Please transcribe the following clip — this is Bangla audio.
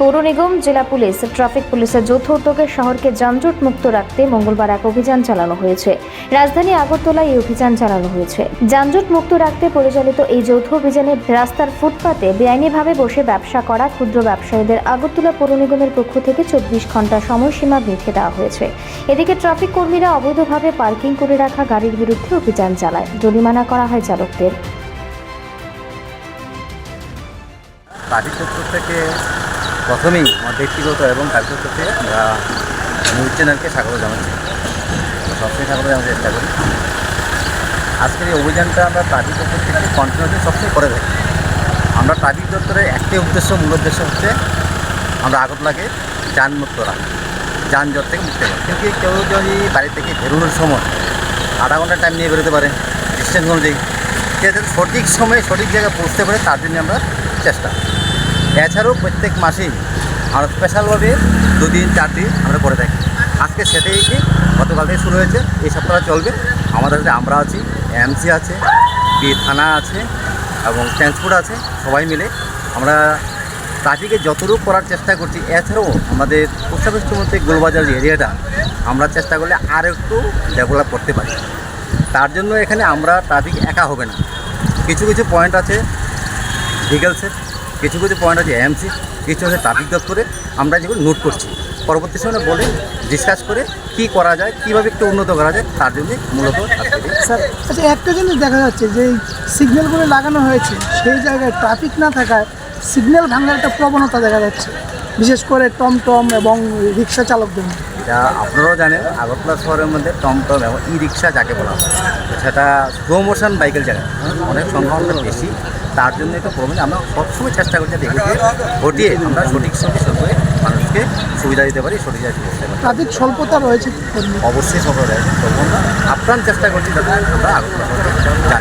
পৌর নিগম, জেলা পুলিশ, ট্রাফিক পুলিশের যৌথ উদ্যোগে শহরকে যানজট মুক্ত রাখতে মঙ্গলবার এক অভিযান চালানো হয়েছে। রাজধানী আগরতলায় এই অভিযান চালানো হয়েছে। যানজট মুক্ত রাখতে পরিচালিত এই যৌথ অভিযানে রাস্তার ফুটপাতে বেআইনিভাবে বসে ব্যবসা করা ক্ষুদ্র ব্যবসায়ীদের আগরতলা পৌর নিগমের পক্ষ থেকে চব্বিশ ঘণ্টা সময়সীমা বেঁধে দেওয়া হয়েছে। এদিকে ট্রাফিক কর্মীরা অবৈধভাবে পার্কিং করে রাখা গাড়ির বিরুদ্ধে অভিযান চালায়। জরিমানা করা হয় চালকদের। থেকে প্রথমেই আমার ব্যক্তিগত এবং কার্যকর থেকে আমরা নিউজ চ্যানেলকে স্বাগত জানাচ্ছি। সবসময় স্বাগত জানাতে চেষ্টা করি। আজকের এই অভিযানটা আমরা ট্রাফিক দপ্তর থেকে কন্টিনিউসলি সবসময় করে থাকি। আমরা ট্রাফিক দপ্তরের একটি উদ্দেশ্য, মূল উদ্দেশ্য হচ্ছে আমরা আগরতলাকে যানমুক্ত রাখা, যানজট থেকে মুক্ত করা কিন্তু কেউ যদি বাড়ি থেকে বেরোনোর সময় আধা ঘণ্টা টাইম নিয়ে বেরোতে পারে ডিস্টেন্স অনুযায়ী। সে সঠিক সময়ে সঠিক জায়গায় পৌঁছতে পারে, তার জন্য আমরা চেষ্টা এছাড়াও প্রত্যেক মাসেই আমরা স্পেশালভাবে দুদিন চার দিন আমরা করে থাকি। আজকে সেটাই কি? গতকাল থেকে শুরু হয়েছে। এই সপ্তাহে চলবে। আমাদের কাছে আমরা আছি এমসি আছে বি থানা আছে, এবং ট্রান্সপোর্ট আছে, সবাই মিলে। আমরা ট্রাফিকে যতটুকু করার চেষ্টা করছি, এছাড়াও আমাদের পোস্ট অফিসের মধ্যে গোলবাজার এরিয়াটা আমরা চেষ্টা করলে আর একটু ডেভেলপ করতে পারি। তার জন্য এখানে আমরা ট্রাফিক একা হবে না। কিছু কিছু পয়েন্ট আছে ভিগেলসের কিছু কিছু পয়েন্ট আছে এমসি কিছু আছে ট্রাফিক দপ্তরে আমরা যেগুলো নোট করছি। পরবর্তী সময় বলে ডিসকাস করে কি করা যায় কীভাবে একটু উন্নত করা যায় তার জন্যই মূলত স্যার আচ্ছা একটা জিনিস দেখা যাচ্ছে যে সিগন্যালগুলো লাগানো হয়েছে সেই জায়গায় ট্রাফিক না থাকায় সিগন্যাল ভাঙার একটা প্রবণতা দেখা যাচ্ছে। বিশেষ করে টমটম এবং রিক্সা চালকদের। এটা আপনারাও জানেন আগরতলা শহরের মধ্যে টমটম এবং ই রিক্সা যাকে বলা হয় সেটা স্লো মোশন বাইকের জায়গায় অনেক সংখ্যা বেশি। তার জন্য একটু প্রবলেম আমরা সবসময় চেষ্টা করছি যে এগুলোকে ঘটিয়ে আমরা সঠিক সঙ্গে সঙ্গে মানুষকে সুবিধা দিতে পারি সঠিক জায়গায় পৌঁছতে পারি। তাদের স্বল্পতা রয়েছে অবশ্যই সফল রয়েছে তখন আপ্রাণ চেষ্টা করছি যাতে আমরা জানি